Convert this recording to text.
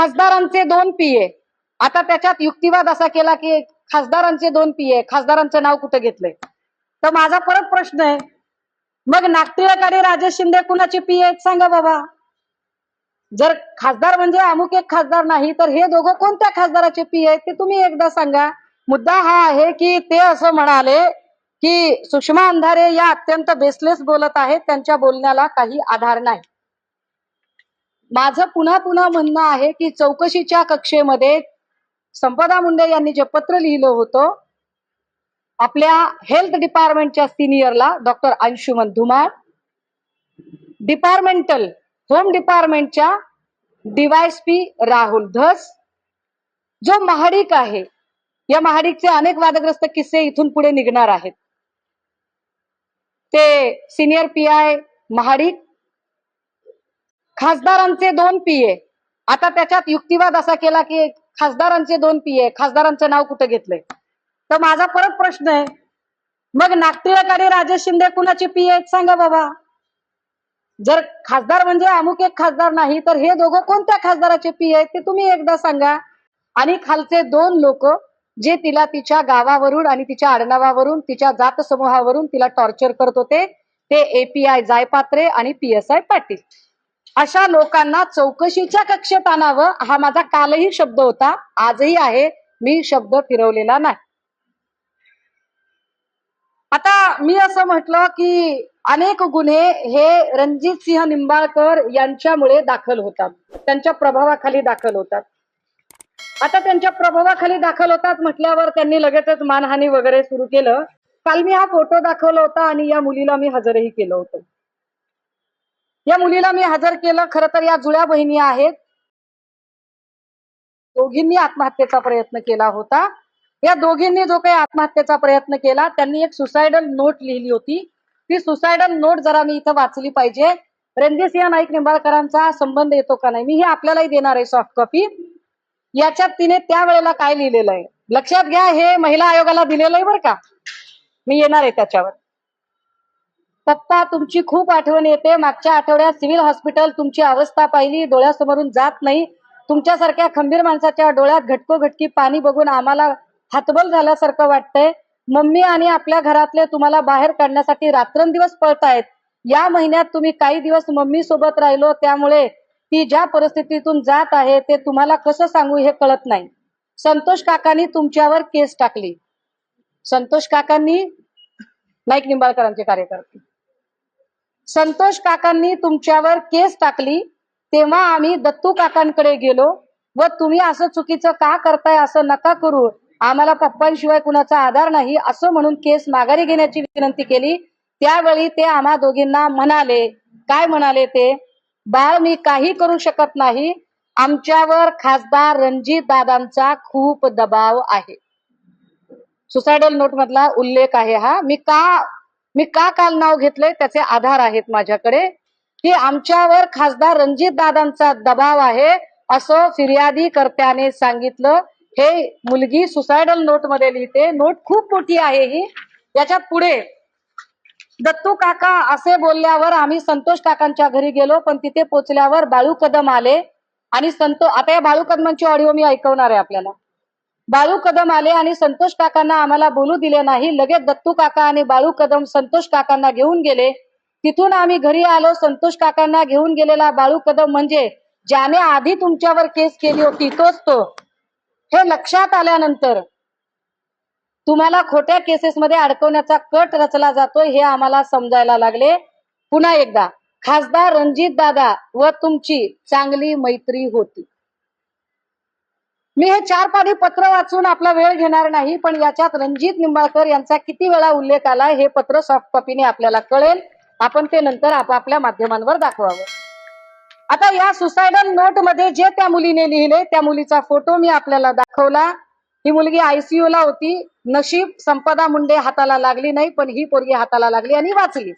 खासदारांचे दोन पीए. आता त्याच्यात युक्तिवाद असा केला की खासदारांचे दोन पीए. खासदारांचं नाव कुठे घेतलंय? तर माझा परत प्रश्न आहे मग नागटिळक आणि राजेश शिंदे कुणाचे पीए आहेत सांगा बाबा. जर खासदार म्हणजे अमुक एक खासदार नाही तर हे दोघं कोणत्या खासदाराचे पी आहेत ते तुम्ही एकदा सांगा. मुद्दा हा आहे की ते असं म्हणाले की सुषमा अंधारे या अत्यंत बेसलेस बोलत आहेत त्यांच्या बोलण्याला काही आधार नाही. माझं पुन्हा पुन्हा म्हणणं आहे की चौकशीच्या कक्षेमध्ये संपदा मुंडे यांनी जे पत्र लिहिलं होतं आपल्या हेल्थ डिपार्टमेंटच्या सिनियरला doctor Anshuman Dhumal departmental home डिपार्टमेंटच्या P Rahul Dhas जो महाडिक आहे या महाडिकचे अनेक वादग्रस्त किस्से इथून पुढे निघणार आहेत. ते सिनियर पी आय महाडिक खासदारांचे दोन पीए. आता त्याच्यात युक्तिवाद असा केला की खासदारांचे दोन पीए. खासदारांचं नाव कुठे घेतलंय? तर माझा परत प्रश्न आहे. मग नागटिळक आणि राजेश शिंदे कुणाचे पीए आहेत सांगा बाबा. जर खासदार म्हणजे अमुक एक खासदार नाही तर हे दोघं कोणत्या खासदाराचे पी आहेत ते तुम्ही एकदा सांगा. आणि खालचे दोन लोक जे तिला तिच्या गावावरून आणि तिच्या आडनावावरून तिच्या जात समूहावरून तिला टॉर्चर करत होते ते एपीआय जायपात्रे आणि पी एस आय पाटील. अशा लोकांना चौकशीच्या कक्षेत आणावं हा माझा कालही शब्द होता. आजही आहे. मी शब्द फिरवलेला नाही. आता मी असं म्हटलं की अनेक गुन्हे हे रणजित सिंह निंबाळकर यांच्यामुळे दाखल होतात. त्यांच्या प्रभावाखाली दाखल होतात. आता त्यांच्या प्रभावाखाली दाखल होतात म्हटल्यावर त्यांनी लगेचच मानहानी वगैरे सुरू केलं. काल मी हा फोटो दाखवला होता आणि या मुलीला मी हजरही केलं होतं. या मुलीला मी हजर केलं. खर तर या जुळ्या बहिणी आहेत. दोघींनी आत्महत्येचा प्रयत्न केला होता. या दोघींनी जो काही आत्महत्येचा प्रयत्न केला त्यांनी एक सुसायडल नोट लिहिली होती. ती सुसायडल नोट जरा मी इथं वाचली पाहिजे. रणजितसिंह नाईक निंबाळकरांचा संबंध येतो का नाही मी हे आपल्यालाही देणार आहे सॉफ्ट कॉपी याच्यात तिने त्यावेळेला काय लिहिलेलं आहे? लक्षात घ्या हे महिला आयोगाला दिलेलं आहे बरं का. मी येणार आहे त्याच्यावर. पप्पा तुमची खूप आठवण येते. मागच्या आठवड्यात सिव्हिल हॉस्पिटल तुमची अवस्था पाहिली. डोळ्यासमोरून जात नाही. तुमच्यासारख्या खंबीर माणसाच्या डोळ्यात घटको घटकी पाणी बघून आम्हाला हातबल झाल्यासारखं वाटतंय. मम्मी आणि आपल्या घरातले तुम्हाला बाहेर काढण्यासाठी रात्रंदिवस पळतायत. या महिन्यात तुम्ही काही दिवस मम्मी सोबत राहिलो. त्यामुळे ती ज्या परिस्थितीतून जात आहे ते तुम्हाला कसं सांगू हे कळत नाही. संतोष काकांनी तुमच्यावर केस टाकली. संतोष काकांनी नाईक निंबाळकरांचे कार्यकर्ते. संतोष काकांनी तुमच्यावर केस टाकली तेव्हा आम्ही दत्तू काकांकडे गेलो. व तुम्ही असं चुकीचं का करताय असं नका करू. आम्हाला पप्पांशिवाय कुणाचा आधार नाही असं म्हणून केस माघारी घेण्याची विनंती केली. त्यावेळी ते आम्हा दोघींना म्हणाले काय म्हणाले ते? बाळ मी काही करू शकत नाही. आमच्यावर खासदार रणजित दादांचा खूप दबाव आहे. सुसायडल नोट मधला उल्लेख आहे हा. मी का मी का काल नाव घेतलंय त्याचे आधार आहेत माझ्याकडे. की आमच्यावर खासदार रणजित दादांचा दबाव आहे असं फिर्यादी कर्त्याने सांगितलं. हे मुलगी सुसायडल नोटमध्ये लिहिते. नोट खूप मोठी आहे ही. याच्यात पुढे दत्तू काका असे बोलल्यावर आम्ही संतोष काकांच्या घरी गेलो पण तिथे पोचल्यावर बाळू कदम आले. आणि संतो आता या बाळू कदमांची ऑडिओ मी ऐकवणार आहे आपल्याला. बाळू कदम आले आणि संतोष काकांना आम्हाला बोलू दिले नाही. लगेच दत्तू काका आणि बाळू कदम संतोष काकांना घेऊन गेले. तिथून आम्ही घरी आलो. संतोष काकांना घेऊन गेलेला बाळू कदम म्हणजे ज्याने आधी तुमच्यावर केस केली होती तोच तो. हे लक्षात आल्यानंतर तुम्हाला खोट्या केसेसमध्ये अडकवण्याचा कट रचला जातोय हे आम्हाला समजायला लागले. पुन्हा एकदा खासदार रणजित दादा व तुमची चांगली मैत्री होती. मी हे चार पाणी पत्र वाचून आपला वेळ घेणार नाही पण याच्यात रणजित निंबाळकर यांचा किती वेळा उल्लेख आला हे पत्र सॉफ्ट कॉपीने आपल्याला कळेल. आपण ते नंतर आपापल्या माध्यमांवर दाखवावं. आता या सुसायडल नोटमध्ये जे त्या मुलीने लिहिले त्या मुलीचा फोटो मी आपल्याला दाखवला. ही मुलगी आयसीयू ला होती. नशीब संपदा मुंडे हाताला लागली नाही पण ही पोरगी हाताला लागली आणि वाचली.